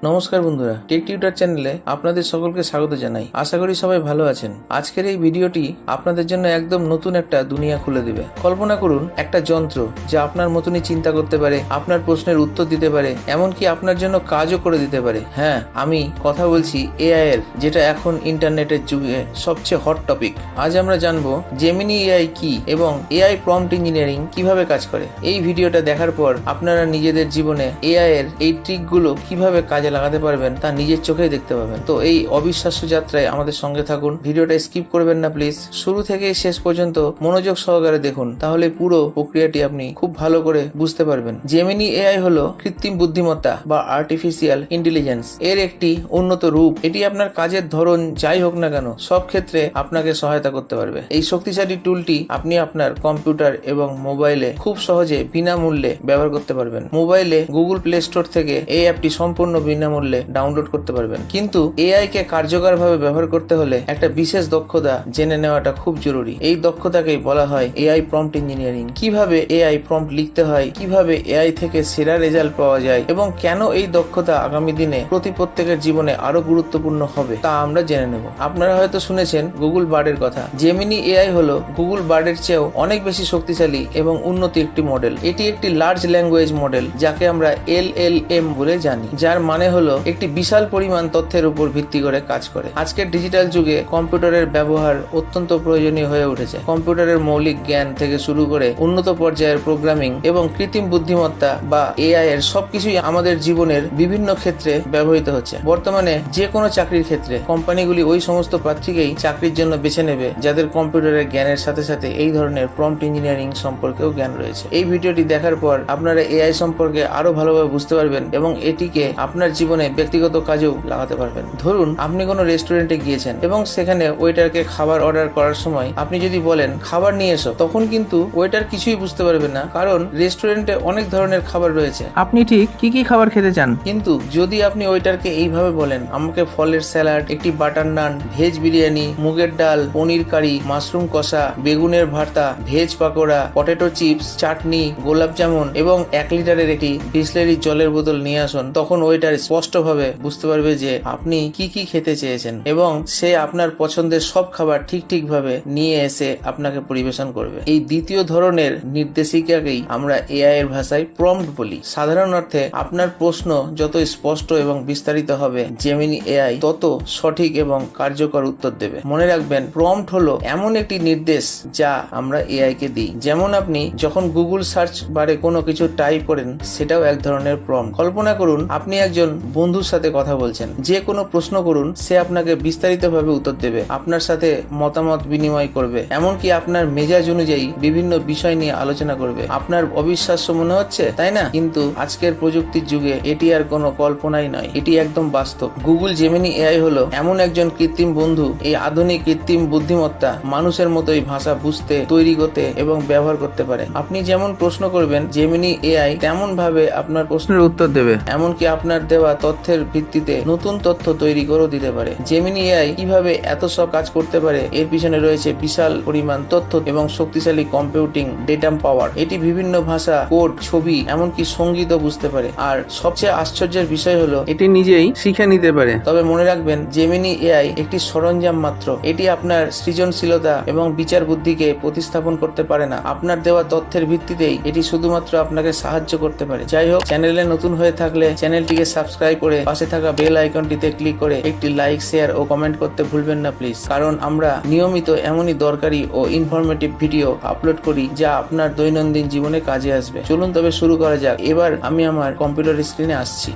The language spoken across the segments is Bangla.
নমস্কার বন্ধুরা টেক টিউটার চ্যানেলে আপনাদের সকলকে স্বাগত জানাই। আশা করি সবাই ভালো আছেন। আজকের এই ভিডিওটি আপনাদের জন্য একদম নতুন একটা দুনিয়া খুলে দেবে। কল্পনা করুন, একটা যন্ত্র যা আপনার মতনই চিন্তা করতে পারে, আপনার প্রশ্নের উত্তর দিতে পারে, এমনকি আপনার জন্য কাজও করে দিতে পারে। হ্যাঁ আমি কথা বলছি এআই এর, যেটা এখন ইন্টারনেটের যুগে সবচেয়ে হট টপিক আজ আমরা জানব জেমিনি এআই কি এবং এআই প্রম্পট ইঞ্জিনিয়ারিং কীভাবে কাজ করে। এই ভিডিওটা দেখার পর আপনারা নিজেদের জীবনে এআই এর এই ট্রিকগুলো কীভাবে কাজে লাগাতে পারবেন, তা নিজের চোখেই দেখতে পাবেন। তো এই অবিশ্বাস্য যাত্রায় আমাদের সঙ্গে থাকুন। ভিডিওটা স্কিপ করবেন না, প্লিজ। শুরু থেকে শেষ পর্যন্ত মনোযোগ সহকারে দেখুন। তাহলে পুরো প্রক্রিয়াটি আপনি খুব ভালো করে বুঝতে পারবেন। জেমিনি এআই হলো কৃত্রিম বুদ্ধিমত্তা বা আর্টিফিশিয়াল ইন্টেলিজেন্স এর একটি উন্নত রূপ। এটি আপনার কাজের ধরন যাই হোক না কেন, সব ক্ষেত্রে আপনাকে সহায়তা করতে পারবে। এই শক্তিশালী টুলটি আপনি আপনার কম্পিউটার এবং মোবাইলে খুব সহজে বিনামূল্যে ব্যবহার করতে পারবেন। মোবাইলে গুগল প্লে স্টোর থেকে এই অ্যাপটি সম্পূর্ণ বিনামূল্যে ডাউনলোড করতে পারবেন। কিন্তু এআই কে কার্যকরভাবে ব্যবহার করতে হলে একটা বিশেষ দক্ষতা জেনে নেওয়াটা খুব জরুরি। এই দক্ষতাকেই বলা হয় এআই প্রম্পট ইঞ্জিনিয়ারিং কীভাবে এআই প্রম্পট লিখতে হয়, কীভাবে এআই থেকে সেরা রেজাল্ট পাওয়া যায়, এবং কেন এই দক্ষতা আগামী দিনে প্রতি প্রত্যেকের জীবনে আরও গুরুত্বপূর্ণ হবে, তা আমরা জেনে নেব। আপনারা হয়তো শুনেছেন গুগল বার্ডের কথা। জেমিনি এআই হলো গুগল বার্ডের চেয়েও অনেক বেশি শক্তিশালী এবং উন্নত একটি মডেল এটি একটি লার্জ ল্যাঙ্গুয়েজ মডেল যাকে আমরা এল এল এম বলে জানি, যার মানে হলো একটি বিশাল পরিমাণ তথ্যের উপর ভিত্তি করে কাজ করে। আজকের ডিজিটাল যুগে কম্পিউটারের ব্যবহার অত্যন্ত প্রয়োজনীয় হয়ে উঠেছে। কম্পিউটারের মৌলিক জ্ঞান থেকে শুরু করে উন্নত পর্যায়ের প্রোগ্রামিং এবং কৃত্রিম বুদ্ধিমত্তা বা এআই এর সবকিছুই আমাদের জীবনের বিভিন্ন ক্ষেত্রে ব্যবহৃত হচ্ছে। বর্তমানে যে কোনো চাকরির ক্ষেত্রে কোম্পানিগুলি ওই সমস্ত প্রার্থীকেই চাকরির জন্য বেছে নেবে যাদের কম্পিউটারের জ্ঞানের সাথে সাথে এই ধরনের প্রম্পট ইঞ্জিনিয়ারিং সম্পর্কেও জ্ঞান রয়েছে। এই ভিডিওটি দেখার পর আপনারা এআই সম্পর্কে আরও ভালোভাবে বুঝতে পারবেন এবং এটিকে আপনার জীবনে ব্যক্তিগত কাজেও লাগাতে পারবেন। ধরুন আপনি কোনো রেস্টুরেন্টে গিয়েছেন এবং সেখানে ওয়েটারকে খাবার অর্ডার করার সময় আপনি যদি বলেন খাবার নিয়ে এসো তখন কিন্তু ওয়েটার কিছুই বুঝতে পারবে না কারণ রেস্টুরেন্টে অনেক ধরনের খাবার রয়েছে। আপনি ঠিক কি কি খাবার খেতে চান? কিন্তু যদি আপনি ওয়েটারকে এইভাবে বলেন আমাকে ফলের স্যালাড একটি বাটার নান ভেজ বিরিয়ানি মুগের ডাল পনির কারি মাশরুম কষা বেগুনের ভর্তা veg pakora potato chips chutney gulab jamun এবং এক লিটারের একটি বিসলেরি জলের বোতল নিয়ে আসুন তখন ওয়েটার স্পষ্টভাবে বুঝতে পারবে যে আপনি কি কি খেতে চেয়েছেন এবং সে আপনার পছন্দের সব খাবার ঠিক ঠিক ভাবে নিয়ে এসে আপনাকে পরিবেশন করবে। এই দ্বিতীয় ধরনের নির্দেশিকাকেই আমরা এআই এর ভাষায় প্রম্পট বলি। সাধারণ অর্থে আপনার প্রশ্ন যত স্পষ্ট এবং বিস্তারিত হবে জেমিনি এআই তত সঠিক এবং কার্যকর উত্তর দেবে। মনে রাখবেন প্রম্পট হলো এমন একটি নির্দেশ যা আমরা এআই কে দিই। যেমন আপনি যখন গুগল সার্চ বারে কোনো কিছু টাইপ করেন, সেটাও এক ধরনের প্রম্পট কল্পনা করুন, আপনি একজন বন্ধুর সাথে কথা বলছেন। যে কোনো প্রশ্ন করুন, সে আপনাকে বিস্তারিতভাবে উত্তর দেবে। আপনার সাথে মতামত বিনিময় করবে। এমনকি আপনার মেজাজ অনুযায়ী বিভিন্ন বিষয় নিয়ে আলোচনা করবে। আপনার অবিশ্বাস্য মনে হচ্ছে, তাই না? কিন্তু আজকের প্রযুক্তির যুগে এটি আর কোনো কল্পনাই নয়। এটি একদম বাস্তব। গুগল জেমিনি এআই হলো এমন একজন কৃত্রিম বন্ধু। এই আধুনিক কৃত্রিম বুদ্ধিমত্তা মানুষের মতোই ভাষা বুঝতে, তৈরি করতে এবং ব্যবহার করতে পারে। আপনি যেমন প্রশ্ন করবেন জেমিনি এআই তেমন ভাবে আপনার প্রশ্নের উত্তর দেবে। এমনকি আপনার দেওয়া তথ্যের ভিত্তিতে নতুন তথ্য তৈরি করেও দিতে পারে। জেমিনি এআই কীভাবে এত সব কাজ করতে পারে, এর পিছনে রয়েছে বিশাল পরিমাণ তথ্য এবং শক্তিশালী কম্পিউটিং ডেটা পাওয়ার এটি বিভিন্ন ভাষা কোড ছবি, এমনকি সঙ্গীতও বুঝতে পারে। আর সবচেয়ে আশ্চর্যের বিষয় হলো, এটি নিজেই শিখে নিতে পারে। তবে মনে রাখবেন জেমিনি এআই একটি সরঞ্জাম মাত্র। এটি আপনার সৃজনশীলতা এবং বিচার বুদ্ধিকে প্রতিস্থাপন করতে পারে না। আপনার দেওয়া তথ্যের ভিত্তিতেই এটি শুধুমাত্র আপনাকে সাহায্য করতে পারে। যাই হোক, চ্যানেলে নতুন হয়ে থাকলে চ্যানেলটিকে সাবস্ক্রাইব করে পাশে থাকা বেল আইকনটিতে ক্লিক করে একটি লাইক শেয়ার ও কমেন্ট করতে ভুলবেন না প্লিজ কারণ আমরা নিয়মিত এমনই দরকারি ও ইনফরমেটিভ ভিডিও আপলোড করি যা আপনার দৈনন্দিন জীবনে কাজে আসবে। চলুন তবে শুরু করা যাক। এবার আমি আমার কম্পিউটার স্ক্রিনে আসছি।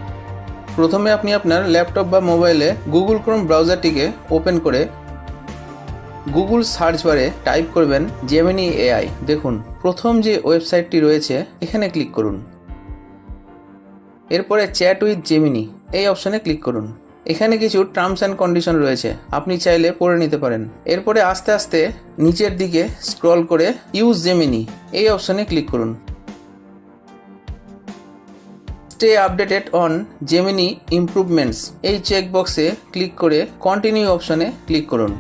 প্রথমে আপনি আপনার ল্যাপটপ বা মোবাইলে গুগল ক্রোম ব্রাউজারটিকে ওপেন করে গুগল সার্চ বারে টাইপ করবেন জেমিনি এআই দেখুন, প্রথম যে ওয়েবসাইটটি রয়েছে, এখানে ক্লিক করুন। এরপরে চ্যাট উইথ জেমিনি এই অপশনে ক্লিক করুন। এখানে কিছু টার্মস অ্যান্ড কন্ডিশন রয়েছে। আপনি চাইলে পড়ে নিতে পারেন। এরপরে আস্তে আস্তে নিচের দিকে স্ক্রল করে ইউজ জেমিনি এই অপশনে ক্লিক করুন। Stay updated on Gemini improvements এই চেক বক্সে ক্লিক করে কন্টিনিউ অপশনে ক্লিক করুন।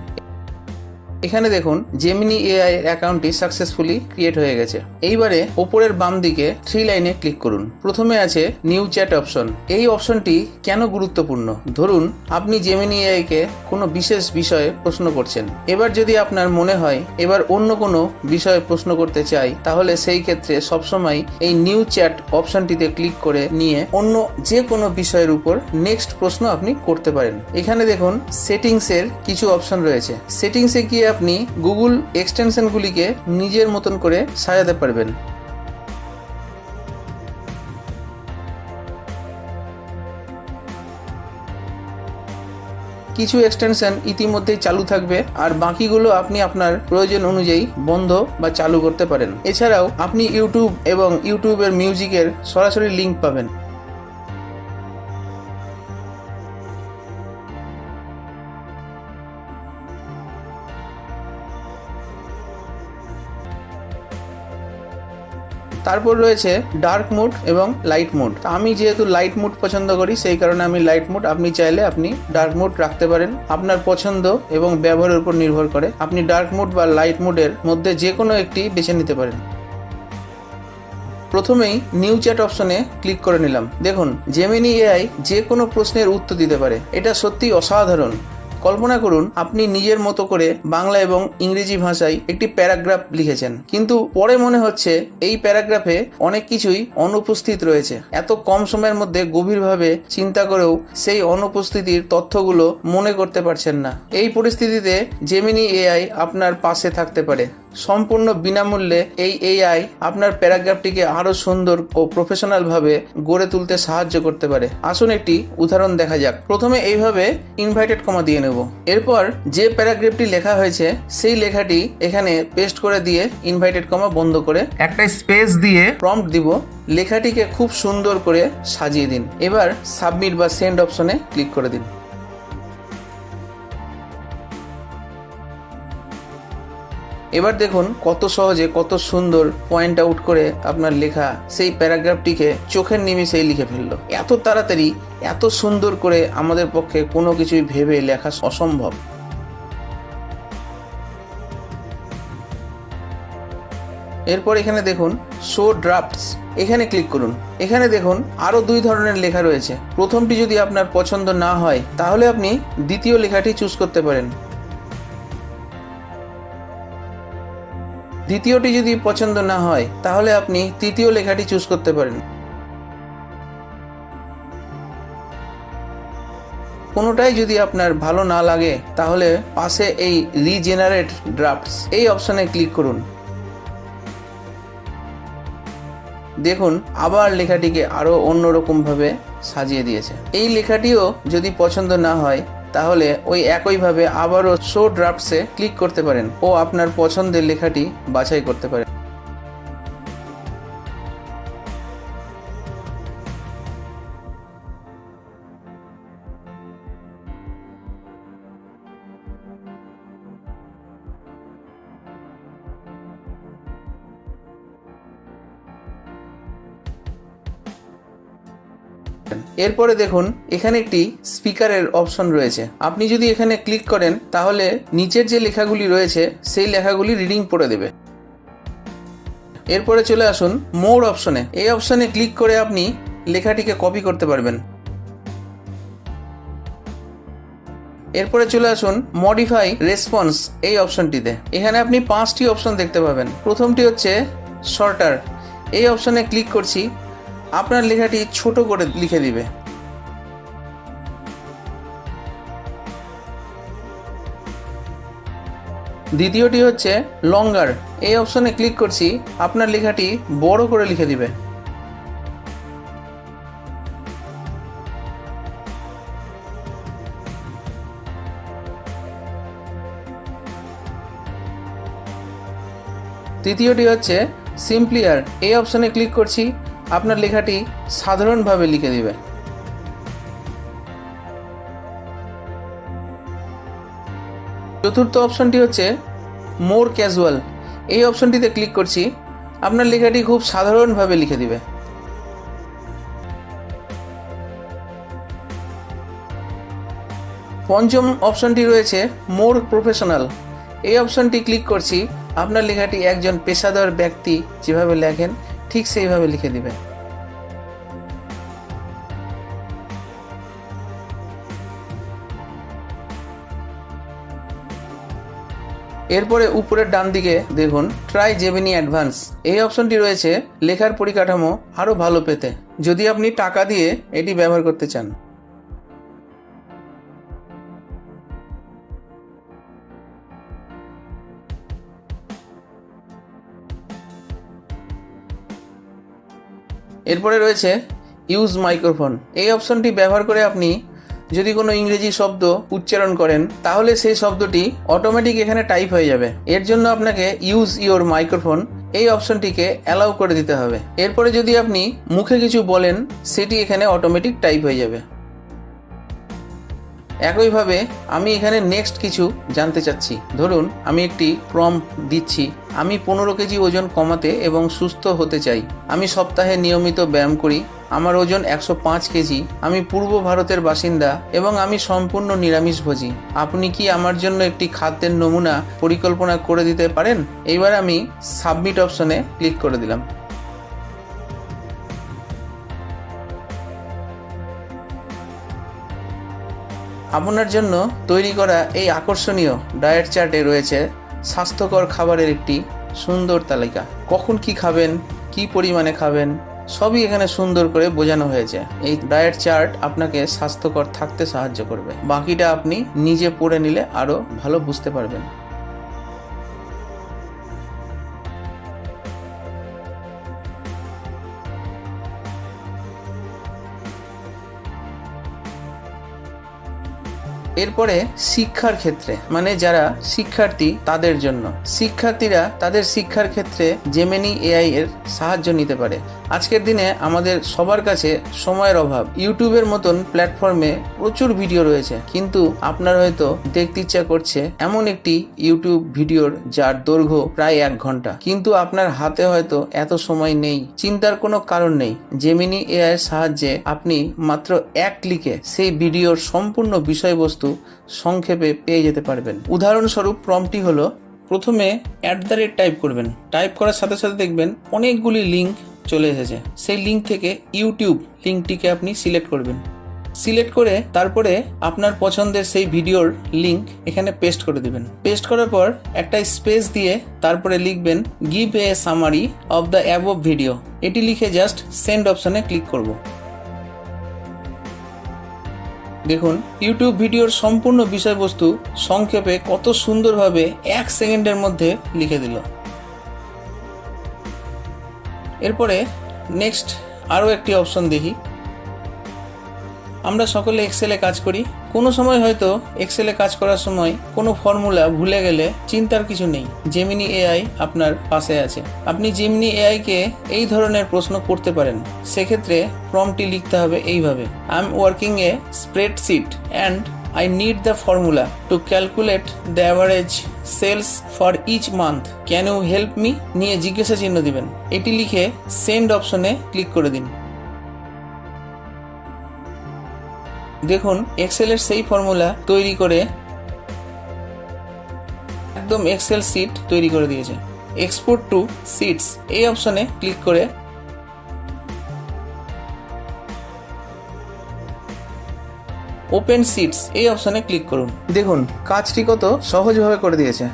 এখানে দেখুন জেমিনি এআই এর অ্যাকাউন্টটি সাকসেসফুলি ক্রিয়েট হয়ে গেছে। এইবারে ওপরের বাম দিকে থ্রি লাইনে ক্লিক করুন। প্রথমে আছে নিউ চ্যাট অপশন এই অপশনটি কেন গুরুত্বপূর্ণ? ধরুন, আপনি জেমিনি এআই কে কোনো বিশেষ বিষয়ে প্রশ্ন করছেন। এবার যদি আপনার মনে হয়, এবার অন্য কোনো বিষয়ে প্রশ্ন করতে চাই, তাহলে সেই ক্ষেত্রে সবসময় এই নিউ চ্যাট অপশনটিতে ক্লিক করে নিয়ে অন্য যে কোনো বিষয়ের উপর নেক্সট প্রশ্ন আপনি করতে পারেন। এখানে দেখুন সেটিংসের কিছু অপশন রয়েছে। সেটিংসে গিয়ে আপনি গুগল এক্সটেনশনগুলিকে নিজের মতন করে সাজাতে পারবেন। কিছু এক্সটেনশন ইতিমধ্যেই চালু থাকবে আর বাকিগুলো আপনি আপনার প্রয়োজন অনুযায়ী বন্ধ বা চালু করতে পারেন। এছাড়াও আপনি ইউটিউব এবং ইউটিউবের মিউজিকের সরাসরি লিংক পাবেন। তারপর রয়েছে ডার্ক মুড এবং লাইট মুড আমি যেহেতু লাইট মুড পছন্দ করি, সেই কারণে আমি লাইট মুড আপনি চাইলে আপনি ডার্ক মুড রাখতে পারেন। আপনার পছন্দ এবং ব্যবহারের উপর নির্ভর করে আপনি ডার্ক মুড বা লাইট মুডের মধ্যে যে কোনো একটি বেছে নিতে পারেন। প্রথমেই নিউ চ্যাট অপশনে ক্লিক করে নিলাম। দেখুন জেমিনি এআই যে কোনো প্রশ্নের উত্তর দিতে পারে। এটা সত্যি অসাধারণ। কল্পনা করুন, আপনি নিজের মতো করে বাংলা এবং ইংরেজি ভাষায় একটি প্যারাগ্রাফ লিখেছেন। কিন্তু পরে মনে হচ্ছে এই প্যারাগ্রাফে অনেক কিছুই অনুপস্থিত রয়েছে। এত কম সময়ের মধ্যে গভীরভাবে চিন্তা করেও সেই অনুপস্থিতির তথ্যগুলো মনে করতে পারছেন না। এই পরিস্থিতিতে জেমিনি এআই আপনার পাশে থাকতে পারে। সম্পূর্ণ বিনামূল্যে এই এআই আপনার প্যারাগ্রাফটিকে আরও সুন্দর ও প্রফেশনাল ভাবে গড়ে তুলতে সাহায্য করতে পারে। আসুন একটি উদাহরণ দেখা যাক। প্রথমে এইভাবে ইনভাইটেড কমা দিয়ে নেব। এরপর যে প্যারাগ্রাফটি লেখা হয়েছে সেই লেখাটি এখানে পেস্ট করে দিয়ে ইনভাইটেড কমা বন্ধ করে একটা স্পেস দিয়ে প্রম্পট দিব। লেখাটিকে খুব সুন্দর করে সাজিয়ে দিন। এবার সাবমিট বা সেন্ড অপশনে ক্লিক করে দিন। এবার দেখুন কত সহজে কত সুন্দর পয়েন্ট আউট করে আপনার লেখা সেই প্যারাগ্রাফটিকে চোখের নিমিষেই লিখে ফেলল। এত তাড়াতাড়ি, এত সুন্দর করে আমাদের পক্ষে কোনো কিছুই ভেবে লেখা অসম্ভব। এরপর এখানে দেখুন শো ড্রাফটস এখানে ক্লিক করুন। এখানে দেখুন আরও দুই ধরনের লেখা রয়েছে। প্রথমটি যদি আপনার পছন্দ না হয়, তাহলে আপনি দ্বিতীয় লেখাটি চুজ করতে পারেন। দ্বিতীয়টি যদি পছন্দ না হয়, তাহলে আপনি তৃতীয় লেখাটি চুজ করতে পারেন। কোনোটাই যদি আপনার ভালো না লাগে, তাহলে পাশে এই রিজেনারেট ড্রাফটস এই অপশনে ক্লিক করুন। দেখুন, আবার লেখাটিকে আরও অন্যরকমভাবে সাজিয়ে দিয়েছে। এই লেখাটিও যদি পছন্দ না হয় তাহলে ওই একইভাবে আবারও শো ড্রাফটসে ক্লিক করতে পারেন ও আপনার পছন্দের লেখাটি বাছাই করতে পারেন। এরপরে দেখুন, এখানে একটি স্পিকারের অপশন রয়েছে। আপনি যদি এখানে ক্লিক করেন, তাহলে নিচের যে লেখাগুলি রয়েছে, সেই লেখাগুলি রিডিং পড়ে দেবে। এরপরে চলে আসুন মোর অপশনে। এই অপশনে ক্লিক করে আপনি লেখাটিকে কপি করতে পারবেন। এরপরে চলে আসুন মডিফাই রেসপন্স এই অপশনটিতে। এখানে আপনি পাঁচটি অপশন দেখতে পাবেন। প্রথমটি হচ্ছে শর্টার। এই অপশনে ক্লিক করছি আপনার লেখাটি ছোট করে লিখে দিবে। দ্বিতীয়টি হচ্ছে লঙ্গার এই অপশনে ক্লিক করছি, আপনার লেখাটি বড় করে লিখে দিবে। তৃতীয়টি হচ্ছে সিম্পলিয়ার এই অপশনে ক্লিক করছি আপনার লেখাটি সাধারণভাবে লিখে দিবে চতুর্থ অপশনটি হচ্ছে মোর ক্যাজুয়াল। এই অপশনটিতে ক্লিক করছি, আপনার লেখাটি খুব সাধারণভাবে লিখে দিবে। পঞ্চম অপশনটি রয়েছে মোর প্রফেশনাল। এই অপশনটি ক্লিক করছি, আপনার লেখাটি একজন পেশাদার ব্যক্তি যেভাবে লেখেন ঠিক সেইভাবে লিখে দিবেন এরপরে উপরের ডান দিকে দেখুন ট্রাই জেমিনি অ্যাডভান্স এই অপশনটি রয়েছে, লেখার পরিকাঠামো আরও ভালো পেতে। যদি আপনি টাকা দিয়ে এটি ব্যবহার করতে চান। এরপরে রয়েছে ইউজ মাইক্রোফোন এই অপশনটি ব্যবহার করে আপনি যদি কোনো ইংরেজি শব্দ উচ্চারণ করেন, তাহলে সেই শব্দটি অটোমেটিক এখানে টাইপ হয়ে যাবে। এর জন্য আপনাকে ইউজ ইওর মাইক্রোফোন এই অপশনটিকে অ্যালাউ করে দিতে হবে। এরপরে যদি আপনি মুখে কিছু বলেন, সেটি এখানে অটোমেটিক টাইপ হয়ে যাবে। একইভাবে আমি এখানে নেক্সট কিছু জানতে চাচ্ছি। ধরুন, আমি একটি প্রম দিচ্ছি। আমি পনেরো কেজি ওজন কমাতে এবং সুস্থ হতে চাই। আমি সপ্তাহে নিয়মিত ব্যায়াম করি। আমার ওজন একশো পাঁচ কেজি। আমি পূর্ব ভারতের বাসিন্দা এবং আমি সম্পূর্ণ নিরামিষভোজী আপনি কি আমার জন্য একটি খাদ্যের নমুনা পরিকল্পনা করে দিতে পারেন? এইবার আমি সাবমিট অপশনে ক্লিক করে দিলাম। আপনার জন্য তৈরি করা এই আকর্ষণীয় ডায়েট চার্টে রয়েছে স্বাস্থ্যকর খাবারের একটি সুন্দর তালিকা। কখন কি খাবেন, কি পরিমাণে খাবেন, সবই এখানে সুন্দর করে বোঝানো হয়েছে। এই ডায়েট চার্ট আপনাকে স্বাস্থ্যকর থাকতে সাহায্য করবে। বাকিটা আপনি নিজে পড়ে নিলে আরও ভালো বুঝতে পারবেন। এরপরে শিক্ষার ক্ষেত্রে মানে যারা শিক্ষার্থী তাদের জন্য। শিক্ষার্থীরা তাদের শিক্ষার ক্ষেত্রে জেমেনি এআই এর সাহায্য নিতে পারে। আজকের দিনে আমাদের সবার কাছে সময়ের অভাব। ইউটিউবের মতন প্ল্যাটফর্মে প্রচুর ভিডিও রয়েছে, কিন্তু আপনার হয়তো দেখতে ইচ্ছা করছে এমন একটি ইউটিউব ভিডিওর যার দৈর্ঘ্য প্রায় এক ঘণ্টা। কিন্তু আপনার হাতে হয়তো এত সময় নেই। চিন্তার কোনো কারণ নেই। জেমিনি এআই এর সাহায্যে আপনি মাত্র এক ক্লিকে সেই ভিডিওর সম্পূর্ণ বিষয়বস্তু সংক্ষেপে পেয়ে যেতে পারবেন। উদাহরণস্বরূপ প্রমটি হলো, প্রথমে অ্যাট দ্য রেট টাইপ করবেন। টাইপ করার সাথে সাথে দেখবেন অনেকগুলি লিঙ্ক চলে এসেছে। সেই লিঙ্ক থেকে ইউটিউব লিঙ্কটিকে আপনি সিলেক্ট করবেন। সিলেক্ট করে তারপরে আপনার পছন্দের সেই ভিডিওর লিঙ্ক এখানে পেস্ট করে দিবেন। পেস্ট করার পর একটা স্পেস দিয়ে তারপরে লিখবেন give a summary of the above video এটি লিখে জাস্ট সেন্ড অপশনে ক্লিক করব। দেখুন ইউটিউব ভিডিওর সম্পূর্ণ বিষয়বস্তু সংক্ষেপে কত সুন্দরভাবে এক সেকেন্ডের মধ্যে লিখে দিল। এরপরে নেক্সট আরও একটি অপশন দেখি। আমরা সকলে এক্সেলে কাজ করি। কোনো সময় হয়তো এক্সেলে কাজ করার সময় কোনো ফর্মুলা ভুলে গেলে চিন্তার কিছু নেই। জেমিনি এআই আপনার পাশে আছে। আপনি জেমিনি এআইকে এই ধরনের প্রশ্ন করতে পারেন। সেক্ষেত্রে প্রমটি লিখতে হবে এইভাবে। I am working a spreadsheet and I need the formula to calculate the average sales for each month can you help me নিয়ে জিজ্ঞাসা চিহ্ন দিবেন। এটি লিখে সেন্ড অপশনে ক্লিক করে দিন। দেখুন এক্সেলের সেই ফর্মুলা তৈরি করে একদম এক্সেল সিট তৈরি করে দিয়েছে। এক্সপোর্ট টু সিটস এই অপশনে ক্লিক করে ওপেন সিটস এই অপশনে ক্লিক করুন। দেখুন, কাজটি কত সহজভাবে করে দিয়েছে।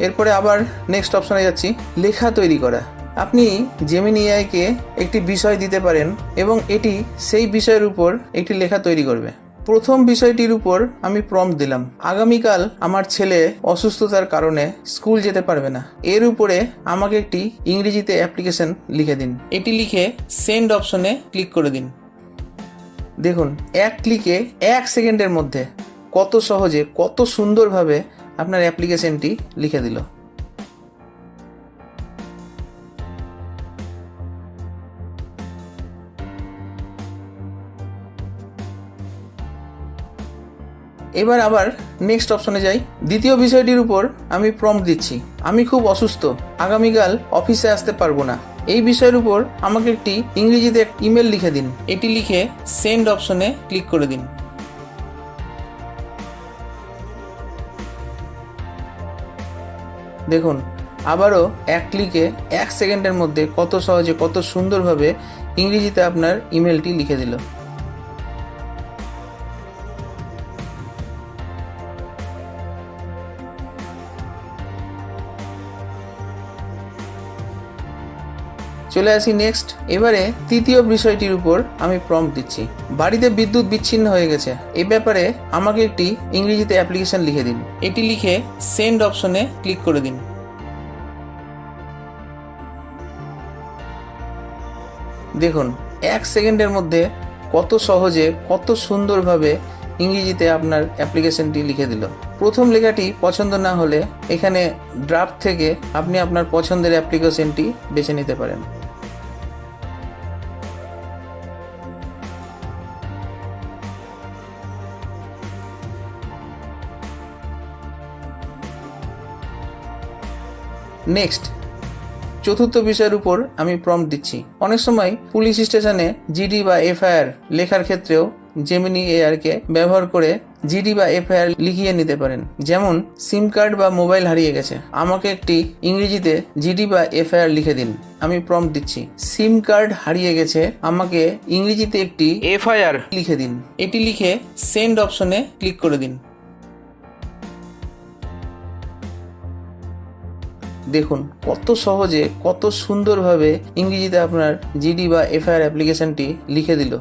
এরপরে আবার নেক্সট অপশনে যাচ্ছি, লেখা তৈরি করা। আপনি জেমিনি এআইকে একটি বিষয় দিতে পারেন এবং এটি সেই বিষয়ের উপর একটি লেখা তৈরি করবে। প্রথম বিষয়টির উপর আমি প্রম্পট দিলাম। আগামীকাল আমার ছেলে অসুস্থতার কারণে স্কুল যেতে পারবে না। এর উপরে আমাকে একটি ইংরেজিতে অ্যাপ্লিকেশন লিখে দিন। এটি লিখে সেন্ড অপশনে ক্লিক করে দিন। দেখুন, এক ক্লিকে এক সেকেন্ডের মধ্যে কত সহজে, কত সুন্দরভাবে আপনার অ্যাপ্লিকেশনটি লিখে দিল। এবার আবার নেক্সট অপশনে যাই। দ্বিতীয় বিষয়টির উপর আমি প্রম দিচ্ছি। আমি খুব অসুস্থ। আগামীকাল অফিসে আসতে পারব না। এই বিষয়ের উপর আমাকে একটি ইংরেজিতে ইমেল লিখে দিন। এটি লিখে সেন্ড অপশনে ক্লিক করে দিন। দেখুন, আবারও এক ক্লিকে এক সেকেন্ডের মধ্যে কত সহজে, কত সুন্দরভাবে ইংরেজিতে আপনার ইমেলটি লিখে দিল। চলে আসি নেক্সট এবারে তৃতীয় বিষয়টির উপর আমি প্রম্পট দিচ্ছি। বাড়িতে বিদ্যুৎ বিচ্ছিন্ন হয়ে গেছে। এই ব্যাপারে আমাকে একটি ইংরেজিতে অ্যাপ্লিকেশন লিখে দিন। এটি লিখে সেন্ড অপশনে ক্লিক করে দিন। দেখুন, এক সেকেন্ডের মধ্যে কত সহজে, কত সুন্দরভাবে ইংরেজিতে আপনার অ্যাপ্লিকেশনটি লিখে দিল। প্রথম লেখাটি পছন্দ না হলে এখানে ড্রাফট থেকে আপনি আপনার পছন্দের অ্যাপ্লিকেশনটি বেছে নিতে পারেন। নেক্সট চতুর্থ বিষয়ের উপর আমি প্রম্পট দিচ্ছি। অনেক সময় পুলিশ স্টেশনে জিডি বা এফআইআর লেখার ক্ষেত্রেও জেমিনি এআরকে ব্যবহার করে জিডি বা এফআইআর লিখিয়ে নিতে পারেন। যেমন সিম কার্ড বা মোবাইল হারিয়ে গেছে। আমাকে একটি ইংরেজিতে জিডি বা এফআইআর লিখে দিন। আমি প্রম্পট দিচ্ছি। সিম কার্ড হারিয়ে গেছে। আমাকে ইংরেজিতে একটি এফআইআর লিখে দিন। এটি লিখে সেন্ড অপশনে ক্লিক করে দিন। দেখুন কত সহজে কত সুন্দরভাবে ইংরেজিতে আপনার জিডি বা এফআইআর অ্যাপ্লিকেশনটি লিখে দিল।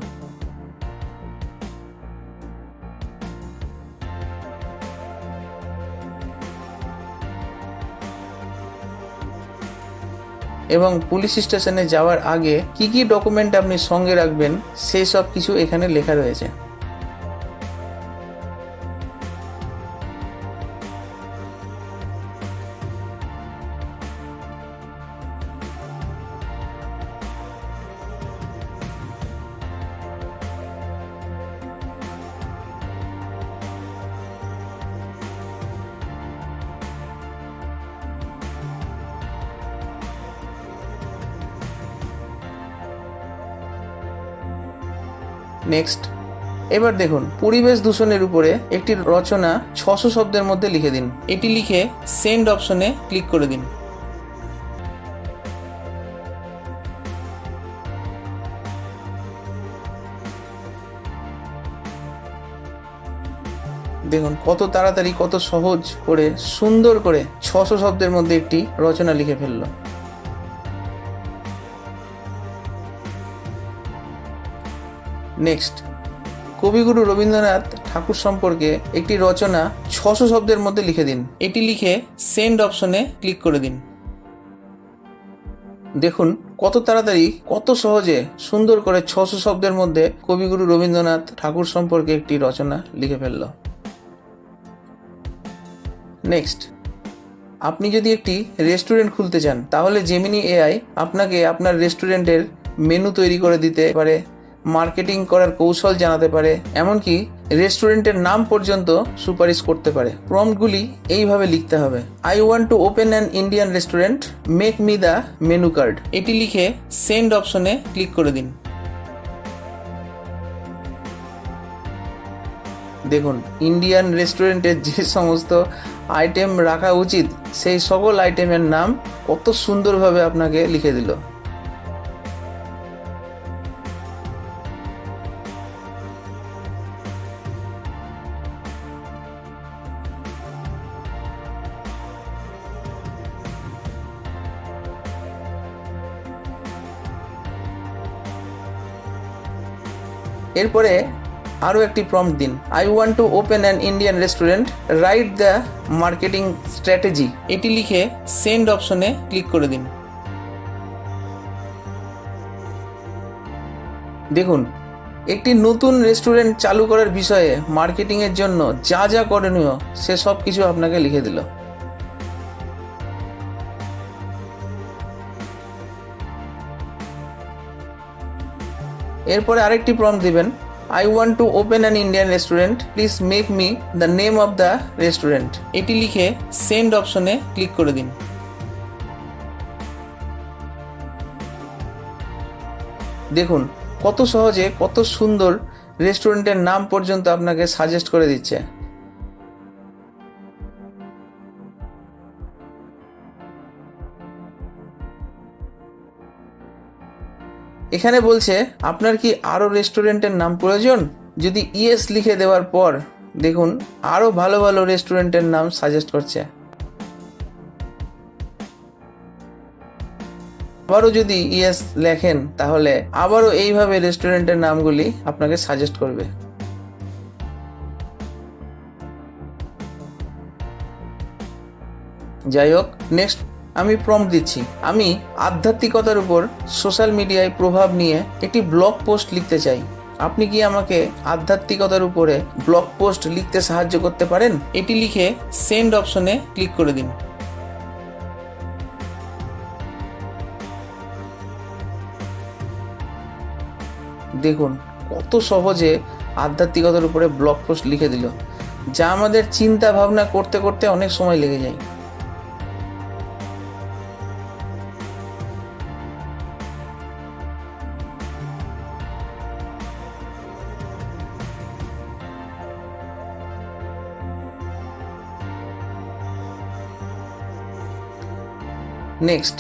এবং পুলিশ স্টেশনে যাওয়ার আগে কি কি ডকুমেন্ট আপনি সঙ্গে রাখবেন, সেই সব কিছু এখানে লেখা রয়েছে। নেক্সট এবার দেখুন, পরিবেশ দূষণের উপরে একটি রচনা ছশো শব্দের মধ্যে লিখে দিন। এটি লিখে সেন্ড অপশনে ক্লিক করে দিন। দেখুন, কত তাড়াতাড়ি, কত সহজ করে, সুন্দর করে ছশো শব্দের মধ্যে একটি রচনা লিখে ফেলল। নেক্সট। কবিগুরু রবীন্দ্রনাথ ঠাকুর সম্পর্কে একটি রচনা ছশো শব্দের মধ্যে লিখে দিন। এটি লিখে সেন্ড অপশনে ক্লিক করে দিন। দেখুন, কত তাড়াতাড়ি, কত সহজে সুন্দর করে ছশো শব্দের মধ্যে কবিগুরু রবীন্দ্রনাথ ঠাকুর সম্পর্কে একটি রচনা লিখে ফেলল। নেক্সট। আপনি যদি একটি রেস্টুরেন্ট খুলতে চান, তাহলে জেমিনি এআই আপনাকে আপনার রেস্টুরেন্টের মেনু তৈরি করে দিতে পারে। মার্কেটিং করার কৌশল জানাতে পারে, এমনকি রেস্টুরেন্টের নাম পর্যন্ত সুপারিশ করতে পারে। প্রম্পটগুলি এইভাবে লিখতে হবে। I want to open an Indian restaurant make me the menu card এটি লিখে সেন্ড অপশনে ক্লিক করে দিন। দেখুন ইন্ডিয়ান রেস্টুরেন্টের যে সমস্ত আইটেম রাখা উচিত, সেই সকল আইটেমের নাম কত সুন্দরভাবে আপনাকে লিখে দিল। এরপরে আরও একটি প্রম্পট দিন। I want to open an Indian restaurant write the marketing strategy এটি লিখে সেন্ড অপশনে ক্লিক করে দিন। দেখুন, একটি নতুন রেস্টুরেন্ট চালু করার বিষয়ে মার্কেটিংয়ের জন্য যা যা করণীয়, সে সব কিছু আপনাকে লিখে দিল। এরপরে আরেকটি প্রম দিবেন I want to open an Indian restaurant please make me the name of the restaurant এটি লিখে সেন্ড অপশনে ক্লিক করে দিন। দেখুন, কত সহজে, কত সুন্দর রেস্টুরেন্টের নাম পর্যন্ত আপনাকে সাজেস্ট করে দিচ্ছে। এখানে বলছে, আপনার কি আরও রেস্টুরেন্টের নাম প্রয়োজন? যদি ইয়েস লিখে দেওয়ার পর, দেখুন আরও ভালো ভালো রেস্টুরেন্টের নাম সাজেস্ট করছে। আবারও যদি ইয়েস লেখেন, তাহলে আবারও এইভাবে রেস্টুরেন্টের নামগুলি আপনাকে সাজেস্ট করবে। যাই হোক, নেক্সট আমি প্রম্পট দিচ্ছি। আমি আধ্যাত্মিকতার উপর সোশ্যাল মিডিয়ায় প্রভাব নিয়ে একটি ব্লগ পোস্ট লিখতে চাই। আপনি কি আমাকে আধ্যাত্মিকতার উপরে ব্লগ পোস্ট লিখতে সাহায্য করতে পারেন? এটি লিখে সেন্ড অপশনে ক্লিক করে দিন। দেখুন, কত সহজে আধ্যাত্মিকতার উপরে ব্লগ পোস্ট লিখে দিল। যা আমাদের চিন্তা ভাবনা করতে করতে অনেক সময় লেগে যায়। নেক্সট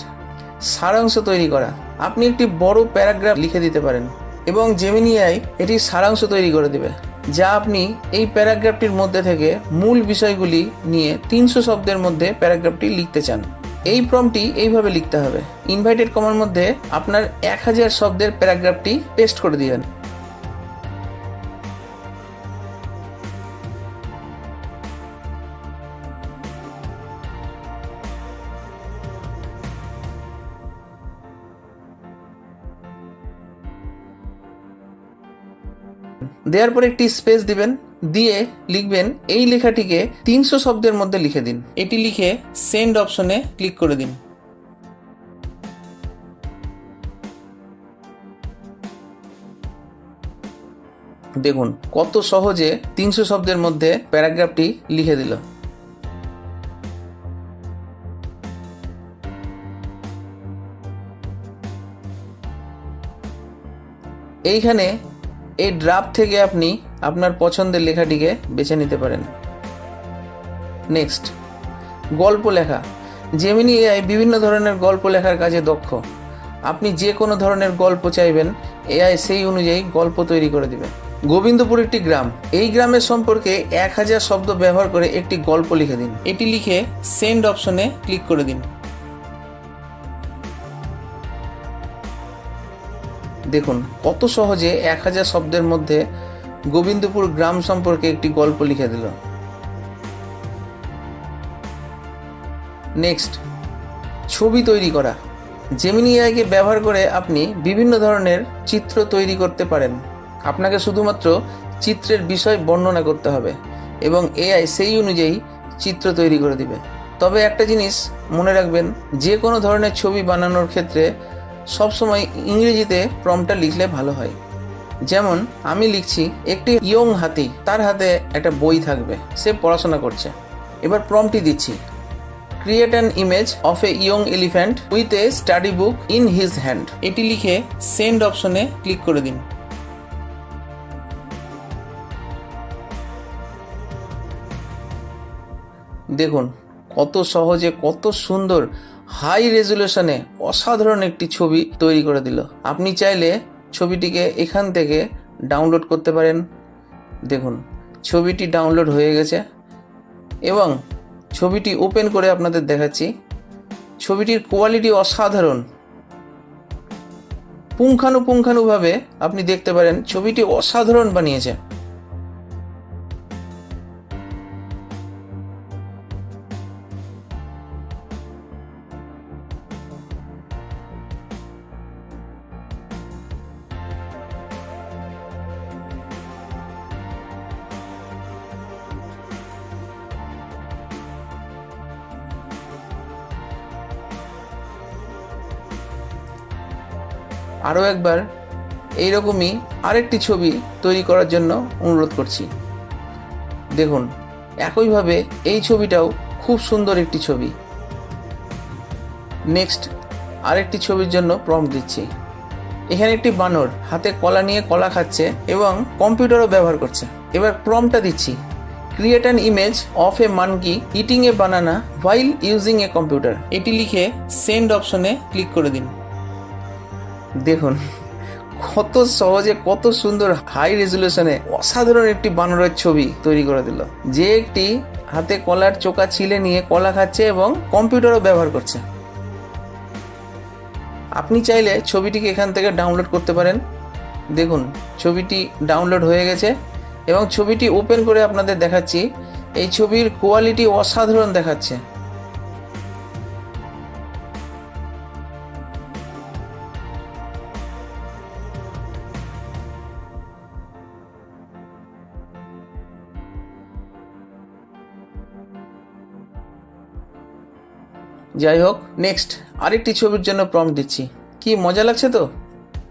সারাংশ তৈরি করা। আপনি একটি বড় প্যারাগ্রাফ লিখে দিতে পারেন এবং জেমিনিআই এটি সারাংশ তৈরি করে দেবে, যা আপনি এই প্যারাগ্রাফটির মধ্যে থেকে মূল বিষয়গুলি নিয়ে তিনশো শব্দের মধ্যে প্যারাগ্রাফটি লিখতে চান। এই প্রমটি এইভাবে লিখতে হবে। ইনভাইটেড কমার মধ্যে আপনার এক হাজার শব্দের প্যারাগ্রাফটি পেস্ট করে দিবেন। দেওয়ার পর একটি স্পেস দিবেন, দিয়ে লিখবেন এই লেখাটিকে তিনশো শব্দের মধ্যে লিখে দিন। এটি লিখে সেন্ড অপশনে ক্লিক করে দিন। দেখুন, কত সহজে তিনশো শব্দের মধ্যে প্যারাগ্রাফটি লিখে দিল। এইখানে এই ড্রাফট থেকে আপনি আপনার পছন্দের লেখাটিকে বেছে নিতে পারেন। নেক্সট গল্প লেখা। জেমিনি এআই বিভিন্ন ধরনের গল্প লেখার কাজে দক্ষ। আপনি যে কোনো ধরনের গল্প চাইবেন এআই সেই অনুযায়ী গল্প তৈরি করে দিবে। গোবিন্দপুর একটি গ্রাম। এই গ্রামের সম্পর্কে এক হাজার শব্দ ব্যবহার করে একটি গল্প লিখে দিন। এটি লিখে সেন্ড অপশনে ক্লিক করে দিন। দেখুন, কত সহজে এক হাজার শব্দের মধ্যে গোবিন্দপুর গ্রাম সম্পর্কে একটি গল্প লিখে দিল। নেক্সট ছবি তৈরি করা। জেমিনি এআইকে ব্যবহার করে আপনি বিভিন্ন ধরনের চিত্র তৈরি করতে পারেন। আপনাকে শুধুমাত্র চিত্রের বিষয় বর্ণনা করতে হবে এবং এআই সেই অনুযায়ী চিত্র তৈরি করে দিবে। তবে একটা জিনিস মনে রাখবেন, যে কোনো ধরনের ছবি বানানোর ক্ষেত্রে সবসময় ইংরেজিতে প্রমটা লিখলে ভালো হয়। যেমন, আমি লিখছি, একটি ইয়ং হাতি, তার হাতে একটা বই থাকবে, সে পড়াশোনা করছে। এবার প্রমটি দিচ্ছি create an image of a young elephant with a study book in his hand এটি লিখে সেন্ড অপশনে ক্লিক করে দিন। দেখুন, কত সহজে, কত সুন্দর হাই রেজুলেশনে অসাধারণ একটি ছবি তৈরি করে দিল। আপনি চাইলে ছবিটিকে এখান থেকে ডাউনলোড করতে পারেন। দেখুন, ছবিটি ডাউনলোড হয়ে গেছে এবং ছবিটি ওপেন করে আপনাদের দেখাচ্ছি। ছবিটির কোয়ালিটি অসাধারণ। পুঙ্খানুপুঙ্খানুভাবে আপনি দেখতে পারেন, ছবিটি অসাধারণ বানিয়েছে। আরও একবার এইরকমই আরেকটি ছবি তৈরি করার জন্য অনুরোধ করছি। দেখুন, একইভাবে এই ছবিটাও খুব সুন্দর একটি ছবি। নেক্সট, আরেকটি ছবির জন্য প্রম দিচ্ছি। এখানে একটি বানর হাতে কলা নিয়ে কলা খাচ্ছে এবং কম্পিউটারও ব্যবহার করছে। এবার প্রমটা দিচ্ছি। Create an image of a monkey eating a banana while using a computer এটি লিখে সেন্ড অপশনে ক্লিক করে দিন। দেখুন, কত সহজে, কত সুন্দর হাই রেজুলেশনে অসাধারণ একটি বানরের ছবি তৈরি করে দিল। যে একটি হাতে কলার চোকা ছিলে নিয়ে কলা খাচ্ছে এবং কম্পিউটারও ব্যবহার করছে। আপনি চাইলে ছবিটিকে এখান থেকে ডাউনলোড করতে পারেন। দেখুন, ছবিটি ডাউনলোড হয়ে গেছে এবং ছবিটি ওপেন করে আপনাদের দেখাচ্ছি। এই ছবির কোয়ালিটি অসাধারণ দেখাচ্ছে। যাই হোক নেক্সট আরেকটি ছবির জন্য প্রম্পট দিচ্ছি। কি, মজা লাগছে তো?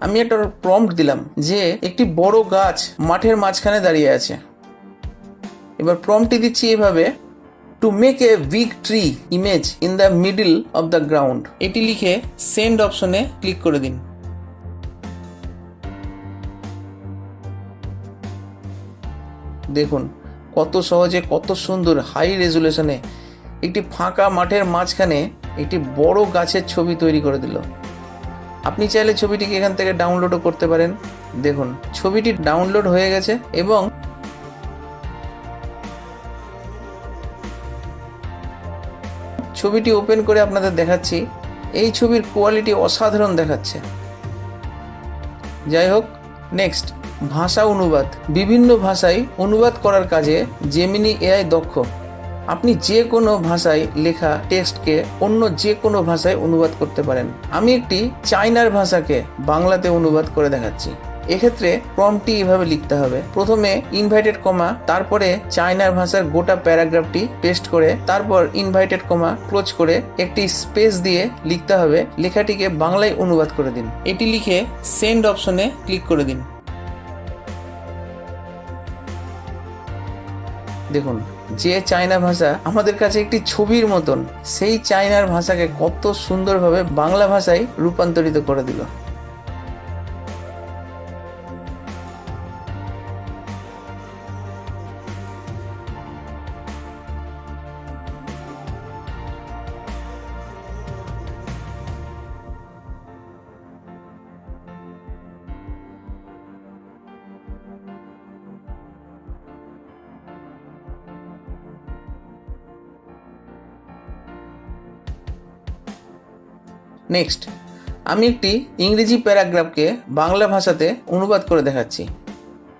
আমি একটা প্রম্পট দিলাম যে একটি বড় গাছ মাঠের মাঝখানে দাঁড়িয়ে আছে। এবার প্রম্পটটি দিচ্ছি এভাবে to make a weak tree image in the middle of the ground এটি লিখে সেন্ড অপশনে ক্লিক করে দিন। দেখুন, কত সহজে, কত সুন্দর হাই রেজুলেশনে একটি ফাঁকা মাঠের মাঝখানে একটি বড় গাছের ছবি তৈরি করে দিল। আপনি চাইলে ছবিটিকে এখান থেকে ডাউনলোডও করতে পারেন। দেখুন, ছবিটি ডাউনলোড হয়ে গেছে এবং ছবিটি ওপেন করে আপনাদের দেখাচ্ছি। এই ছবির কোয়ালিটি অসাধারণ দেখাচ্ছে। যাই হোক নেক্সট ভাষা অনুবাদ। বিভিন্ন ভাষায় অনুবাদ করার কাজে জেমিনি এআই দক্ষ। আপনি যে কোনো ভাষায় লেখা টেক্সটকে অন্য যে কোনো ভাষায় অনুবাদ করতে পারেন। আমি একটি চাইনার ভাষাকে বাংলাতে অনুবাদ করে দেখাচ্ছি। এক্ষেত্রে প্রম্পটি এভাবে লিখতে হবে। প্রথমে ইনভাইটেড কমা তারপরে চাইনার ভাষার গোটা প্যারাগ্রাফটি পেস্ট করে, তারপর ইনভাইটেড কমা ক্লোজ করে একটি স্পেস দিয়ে লিখতে হবে। লেখাটিকে বাংলায় অনুবাদ করে দিন। এটি লিখে সেন্ড অপশনে ক্লিক করে দিন। দেখুন যে চায়না ভাষা আমাদের কাছে একটি ছবির মতন, সেই চায়নার ভাষাকে কত সুন্দরভাবে বাংলা ভাষায় রূপান্তরিত করে দিল। নেক্সট আমি একটি ইংরেজি প্যারাগ্রাফকে বাংলা ভাষাতে অনুবাদ করে দেখাচ্ছি।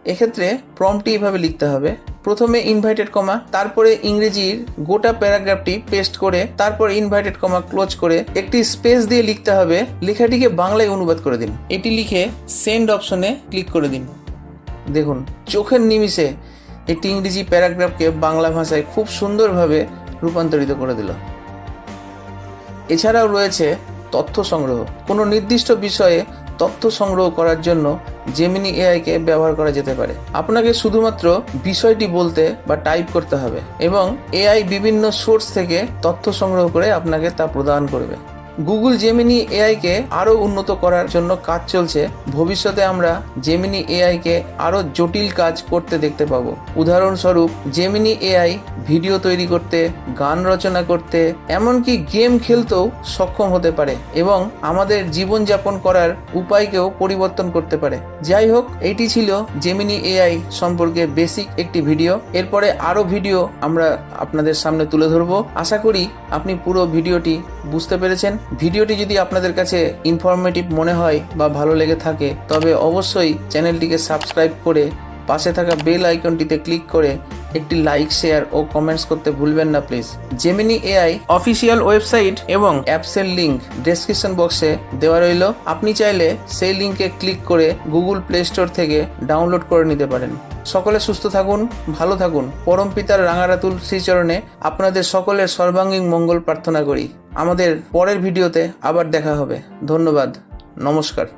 এক্ষেত্রে প্রম্পটি এভাবে লিখতে হবে। প্রথমে ইনভাইটেড কমা তারপরে ইংরেজির গোটা প্যারাগ্রাফটি পেস্ট করে, তারপর ইনভাইটেড কমা ক্লোজ করে একটি স্পেস দিয়ে লিখতে হবে। লেখাটিকে বাংলায় অনুবাদ করে দিন। এটি লিখে সেন্ড অপশনে ক্লিক করে দিন। দেখুন, চোখের নিমিষে একটি ইংরেজি প্যারাগ্রাফকে বাংলা ভাষায় খুব সুন্দরভাবে রূপান্তরিত করে দিল। এছাড়াও রয়েছে তথ্য সংগ্রহ। কোনো নির্দিষ্ট বিষয়ে তথ্য সংগ্রহ করার জন্য জেমিনি এআইকে ব্যবহার করা যেতে পারে। আপনাকে শুধুমাত্র বিষয়টি বলতে বা টাইপ করতে হবে এবং এআই বিভিন্ন সোর্স থেকে তথ্য সংগ্রহ করে আপনাকে তা প্রদান করবে। গুগল জেমিনি এআইকে আরও উন্নত করার জন্য কাজ চলছে। ভবিষ্যতে আমরা জেমিনি এআইকে আরও জটিল কাজ করতে দেখতে পাব। উদাহরণস্বরূপ জেমিনি এআই ভিডিও তৈরি করতে, গান রচনা করতে, এমনকি গেম খেলতেও সক্ষম হতে পারে এবং আমাদের জীবনযাপন করার উপায়কেও পরিবর্তন করতে পারে। যাই হোক, এটি ছিল জেমিনি এআই সম্পর্কে বেসিক একটি ভিডিও। এরপরে আরও ভিডিও আমরা আপনাদের সামনে তুলে ধরবো। আশা করি আপনি পুরো ভিডিওটি বুঝতে পেরেছেন? ভিডিওটি যদি আপনাদের কাছে ইনফরমেটিভ মনে হয় বা ভালো লেগে থাকে, তবে অবশ্যই চ্যানেলটিকে সাবস্ক্রাইব করে পাশে থাকা বেল আইকনটিতে ক্লিক করে একটি লাইক, শেয়ার ও কমেন্টস করতে ভুলবেন না, please. Gemini AI official website এবং অ্যাপসের লিঙ্ক ডেসক্রিপশন বক্সে দেওয়া রইল। আপনি চাইলে সেই লিঙ্কে ক্লিক করে গুগল প্লে স্টোর থেকে ডাউনলোড করে নিতে পারেন। সকলে সুস্থ থাকুন, ভালো থাকুন। পরম পিতার রাঙারাতুল শ্রীচরণে আপনাদের সকলের সর্বাঙ্গীন মঙ্গল প্রার্থনা করি। আমাদের পরের ভিডিওতে আবার দেখা হবে। ধন্যবাদ। নমস্কার।